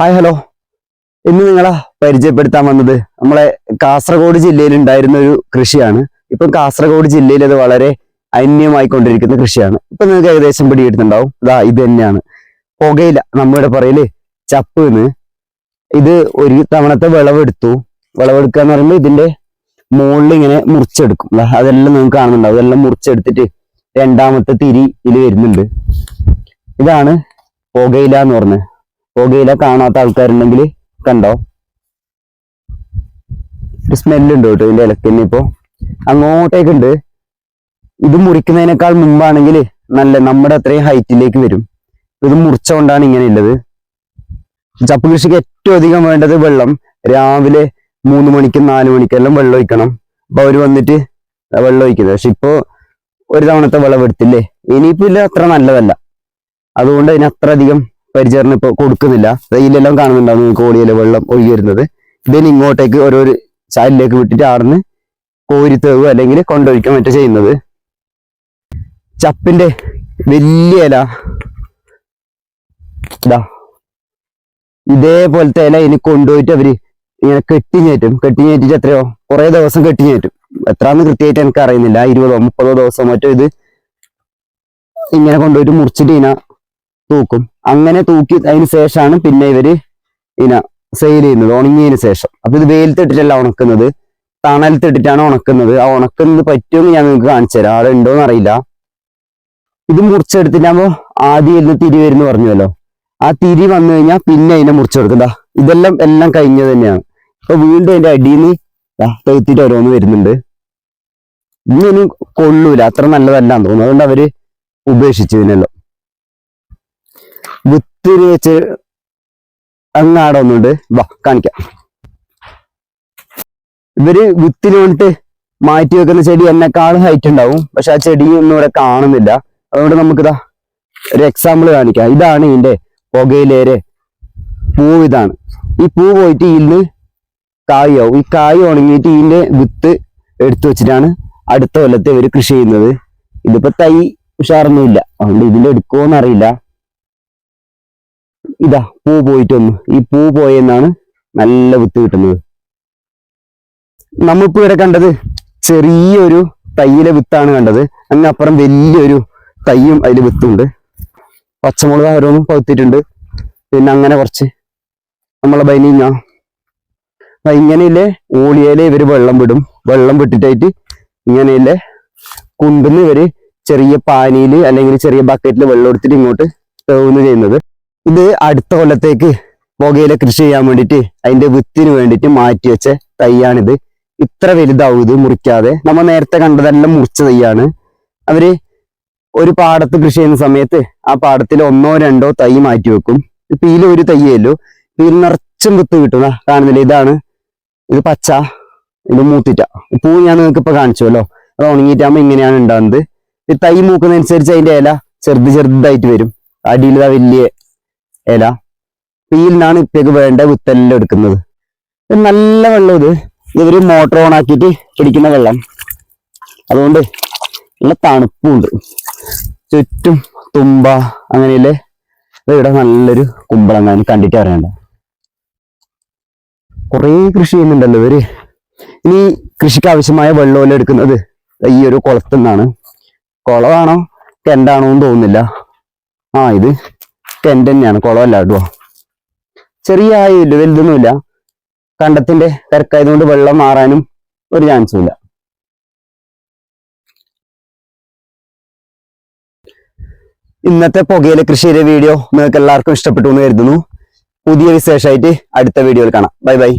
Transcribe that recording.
Hi hello ഇന്ന് നിങ്ങളെ പരിചയപ്പെടുത്താൻ വന്നത് നമ്മളെ കാസർഗോഡ് ജില്ലയിൽ ഉണ്ടായിരുന്ന ഒരു കൃഷിയാണ്. ഇപ്പം കാസർഗോഡ് ജില്ലയിൽ അത് വളരെ അന്യമായിക്കൊണ്ടിരിക്കുന്ന കൃഷിയാണ്. ഇപ്പൊ നിങ്ങൾക്ക് ഏകദേശം പിടിയിട്ടുണ്ടാവും ഇതാ ഇത് തന്നെയാണ്. പുകയില നമ്മുടെ പറയൽ ചപ്പ് എന്ന് ഇത് ഒരു തവണത്തെ വിളവെടുത്തു. വിളവെടുക്കുക എന്ന് പറയുമ്പോൾ ഇതിന്റെ മുകളിൽ ഇങ്ങനെ മുറിച്ചെടുക്കും. അതെല്ലാം നിങ്ങൾക്ക് കാണുന്നുണ്ടാവും. അതെല്ലാം മുറിച്ചെടുത്തിട്ട് രണ്ടാമത്തെ തിരി ഇതിൽ വരുന്നുണ്ട്. ഇതാണ് പുകയില എന്ന് പറഞ്ഞത്. പുകയില കാണാത്ത ആൾക്കാരുണ്ടെങ്കിൽ കണ്ടോ? ഒരു സ്മെല്ലുണ്ട് കേട്ടോ ഇതിന്റെ ഇലക്കന്നെ ഇപ്പോ. അങ്ങോട്ടേക്കുണ്ട്. ഇത് മുറിക്കുന്നതിനേക്കാൾ മുമ്പാണെങ്കിൽ നല്ല നമ്മുടെ അത്രയും ഹൈറ്റിലേക്ക് വരും. ഇത് മുറിച്ചുകൊണ്ടാണ് ഇങ്ങനെ ഉള്ളത്. ചപ്പ് കൃഷിക്ക് ഏറ്റവും അധികം വേണ്ടത് വെള്ളം. രാവിലെ മൂന്ന് മണിക്കും നാല് മണിക്കെല്ലാം വെള്ളം ഒഴിക്കണം. അപ്പൊ അവർ വന്നിട്ട് വെള്ളം ഒഴിക്കുന്നത്. പക്ഷെ ഇപ്പോ ഒരു തവണത്തെ വിളവെടുത്തില്ലേ? ഇനിയിപ്പോ ഇല്ല അത്ര നല്ലതല്ല. അതുകൊണ്ട് അതിന് അത്ര അധികം പരിചരണം ഇപ്പൊ കൊടുക്കുന്നില്ല. ഇതിലെല്ലാം കാണുന്നുണ്ടാവും നിങ്ങൾക്ക് വെള്ളം ഒഴുകി വരുന്നത്. ഇതിന് ഇങ്ങോട്ടേക്ക് ഓരോരു ചാലിലേക്ക് വിട്ടിട്ട് ആടുന്ന് കോരി തേവുക അല്ലെങ്കിൽ കൊണ്ടൊഴിക്കാൻ മറ്റേ ചെയ്യുന്നത്. ചപ്പിന്റെ വലിയ ഇല. ഇതാ. ഇതേപോലത്തെ ഇല ഇനി കൊണ്ടുപോയിട്ട് അവർ ഇങ്ങനെ കെട്ടിഞ്ഞേറ്റും. കെട്ടിഞ്ഞേറ്റിട്ട് എത്രയോ? കുറെ ദിവസം കെട്ടിഞ്ഞേറ്റും. എത്രാന്ന് കൃത്യമായിട്ട് എനിക്ക് അറിയുന്നില്ല ഇരുപതോ മുപ്പതോ ദിവസം മറ്റോ ഇത് ഇങ്ങനെ കൊണ്ടുപോയിട്ട് മുറിച്ചിട്ട് ഇങ്ങനെ തൂക്കും. അങ്ങനെ തൂക്കി അതിന് ശേഷമാണ് പിന്നെ ഇവർ ഇന സെയിൽ ചെയ്യുന്നത് ഉണങ്ങിയതിന് ശേഷം. അപ്പൊ ഇത് വെയിലത്തിട്ടിട്ടല്ല ഉണക്കുന്നത്. തണലത്തിട്ടിട്ടാണ് ഉണക്കുന്നത്. ആ ഉണക്കുന്നത് പറ്റുമെന്ന് ഞാൻ നിങ്ങൾക്ക് കാണിച്ചു തരാം. ആളെ ഉണ്ടോന്ന് അറിയില്ല. ഇത് മുറിച്ചെടുത്തിട്ടാകുമ്പോ ആദ്യം ഇരുന്ന് തിരി വരുന്നു പറഞ്ഞല്ലോ ആ തിരി വന്നു കഴിഞ്ഞാൽ പിന്നെ അതിനെ മുറിച്ചെടുക്കണ്ട ഇതെല്ലാം എല്ലാം കഴിഞ്ഞത് തന്നെയാണ്. ഇപ്പൊ വീണ്ടും അതിന്റെ അടിയിൽ നിന്ന് തെത്തിട്ട് ഓരോന്ന് വരുന്നുണ്ട്. ഇതൊന്നും കൊള്ളൂല. അത്ര നല്ലതല്ലാന്ന് തോന്നുന്നു. അതുകൊണ്ട് അവർ ഉപേക്ഷിച്ചു ഇതിനെല്ലാം. വിത്തിന് വെച്ച് അങ്ങാടെ ഒന്നുണ്ട്. വാ കാണിക്കാം. ഇവർ വിത്തിരി കൊണ്ട് മാറ്റി വെക്കുന്ന ചെടി എന്നെക്കാൾ ഹൈറ്റ് ഉണ്ടാവും. പക്ഷെ ആ ചെടി ഒന്നും ഇവിടെ കാണുന്നില്ല. അതുകൊണ്ട് നമുക്കിതാ ഒരു എക്സാമ്പിൾ കാണിക്കാം. ഇതാണ് ഇതിന്റെ പുകയിലേര് പൂവ് ഇതാണ്. ഈ പൂ പോയിട്ട് ഇതിന് കായാവും ഈ കായ് ഉണങ്ങിയിട്ട് ഇതിന്റെ വിത്ത് എടുത്തു വെച്ചിട്ടാണ് അടുത്ത കൊല്ലത്തെ ഇവർ കൃഷി ചെയ്യുന്നത്. ഇതിപ്പോ തൈ ഉഷാറൊന്നുമില്ല. അതുകൊണ്ട് ഇതിൽ എടുക്കുമോ അറിയില്ല ഇതാ പൂ പോയിട്ടൊന്ന്. ഈ പൂ പോയെന്നാണ് നല്ല വിത്ത് കിട്ടുന്നത്. നമ്മളിപ്പോ ഇവിടെ കണ്ടത് ചെറിയൊരു തൈയിലെ വിത്താണ് കണ്ടത്. അതിനപ്പുറം വലിയൊരു തൈയും അതിൽ വിത്തുണ്ട്. പച്ചമുളക് ഓരോന്നും പകുത്തിട്ടുണ്ട് പിന്നെ അങ്ങനെ കുറച്ച് നമ്മളെ ബനിഞ്ഞ ഇങ്ങനെയല്ലേ ഓളിയയിലെ ഇവർ വെള്ളം വിടും. വെള്ളം വിട്ടിട്ടായിട്ട് ഇങ്ങനെയല്ലേ കുണ്ടുന്ന് ഇവർ ചെറിയ പാനിയിൽ അല്ലെങ്കിൽ ചെറിയ ബക്കറ്റിൽ വെള്ളം എടുത്തിട്ട് ഇങ്ങോട്ട് തേവുന്നു ചെയ്യുന്നത്. ഇത് അടുത്ത കൊല്ലത്തേക്ക് പുകയില കൃഷി ചെയ്യാൻ വേണ്ടിയിട്ട് അതിന്റെ വിത്തിന് വേണ്ടിയിട്ട് മാറ്റി വെച്ച തൈയാണിത്. ഇത്ര വലുതാവും ഇത് മുറിക്കാതെ. നമ്മൾ നേരത്തെ കണ്ടതെല്ലാം മുറിച്ച തൈയാണ്. അവർ ഒരു പാടത്ത് കൃഷി ചെയ്യുന്ന സമയത്ത് ആ പാടത്തിൽ ഒന്നോ രണ്ടോ തൈ മാറ്റി വെക്കും. ഇതിൽ ഒരു തൈയല്ലോ ഇതിൽ നിറച്ചും വിത്ത് കിട്ടുന്ന കാണുന്നില്ല? ഇതാണ്. ഇത് പച്ച ഇത് മൂത്തിറ്റ. പൂ ഞാൻ നിങ്ങൾക്ക് ഇപ്പൊ കാണിച്ചുവല്ലോ. അത് ഉണങ്ങിയിട്ടാകുമ്പോൾ ഇങ്ങനെയാണ് ഉണ്ടാകുന്നത്. ഈ തൈ മൂക്കുന്നതനുസരിച്ച് അതിന്റെ ഇല ചെറുത് ചെറുതായിട്ട് വരും. അടിയിലാ ഇതാ വലിയ ഇല ഇതിൽ ഇപ്പേക്ക് വേണ്ട വിത്തെല്ലാം എടുക്കുന്നത്. നല്ല വെള്ളം ഇത്. ഇവർ മോട്ടർ ഓൺ ആക്കിയിട്ട് പിടിക്കുന്ന വെള്ളം. അതുകൊണ്ട് നല്ല തണുപ്പുണ്ട്. ചുറ്റും തുമ്പ അങ്ങനെയല്ലേ? ഇവിടെ നല്ലൊരു കുമ്പളം ഞാൻ കണ്ടിട്ട് അറിയണ്ട കുറേ കൃഷി ചെയ്യുന്നുണ്ടല്ലോ ഇവർ. ഇനി കൃഷിക്ക് ആവശ്യമായ വെള്ളമല്ല എടുക്കുന്നത്? ഈ ഒരു കുളത്തിൽ നിന്നാണ്. കുളമാണോ? കെണ്ടാണോ എന്ന് തോന്നുന്നില്ല. ആ ഇത്. കെൻഡ് തന്നെയാണ്. കുളമല്ല കേട്ടോ ചെറിയ ആയില്ല വലുതൊന്നുമില്ല. കണ്ടത്തിന്റെ തിരക്കായതുകൊണ്ട് വെള്ളം മാറാനും ഒരു ചാൻസും ഇല്ല. ഇന്നത്തെ പുകയിലെ കൃഷിയിലെ വീഡിയോ നിങ്ങൾക്ക് എല്ലാവർക്കും ഇഷ്ടപ്പെട്ടു എന്ന് കരുതുന്നു. പുതിയ വിശേഷമായിട്ട് അടുത്ത വീഡിയോയിൽ കാണാം. Bye bye